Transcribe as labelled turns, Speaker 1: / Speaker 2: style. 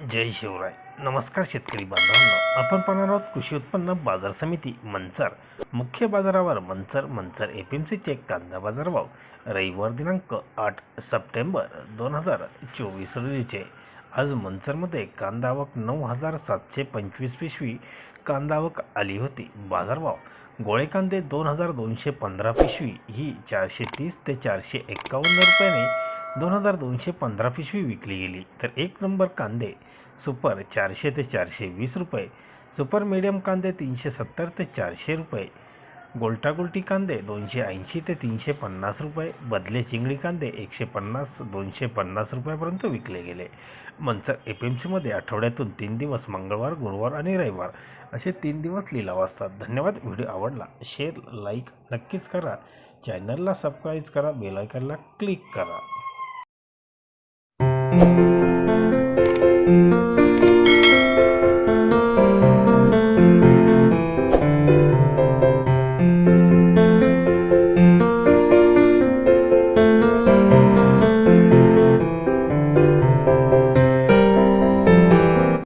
Speaker 1: जय शिवराय. नमस्कार शेतकरी बांधवांनो. आपण पाहणार आहोत कृषी उत्पन्न बाजार समिती मंचर. मुख्य बाजारावर मंचर मंचर एफ एम सीचे कांदा बाजारभाव. रविवार दिनांक आठ सप्टेंबर दोन हजार चोवीस रोजीचे. आज मंचरमध्ये कांदा आवक नऊ हजार सातशे पंचवीस पिशवी. कांदा आवक आली होती बाजारभाव. गोळे कांदे दोन हजार दोनशे पंधरा पिशवी. ही चारशे तीस ते चारशे एक्कावन्न रुपयाने दोन हजार दोनशे पंधरा पिशवी विकली गेली. तर एक नंबर कांदे सुपर चारशे ते चारशे वीस रुपये सुपर मीडियम कांदे तीनशे सत्तर ते चारशे रुपये गोल्टागोल्टी कांदे दोनशे ऐंशी ते तीनशे पन्नास रुपये बदले चिंगडी कांदे एकशे पन्नास दोनशे पन्नास रुपयापर्यंत विकले गेले. मंचर एफ एम सीमध्ये आठवड्यातून तीन दिवस मंगळवार गुरुवार आणि रविवार असे तीन दिवस लिलाव असतात धन्यवाद. व्हिडिओ आवडला शेअर लाईक नक्कीच करा. चॅनलला सबस्क्राईब करा बेलायकनला क्लिक करा. you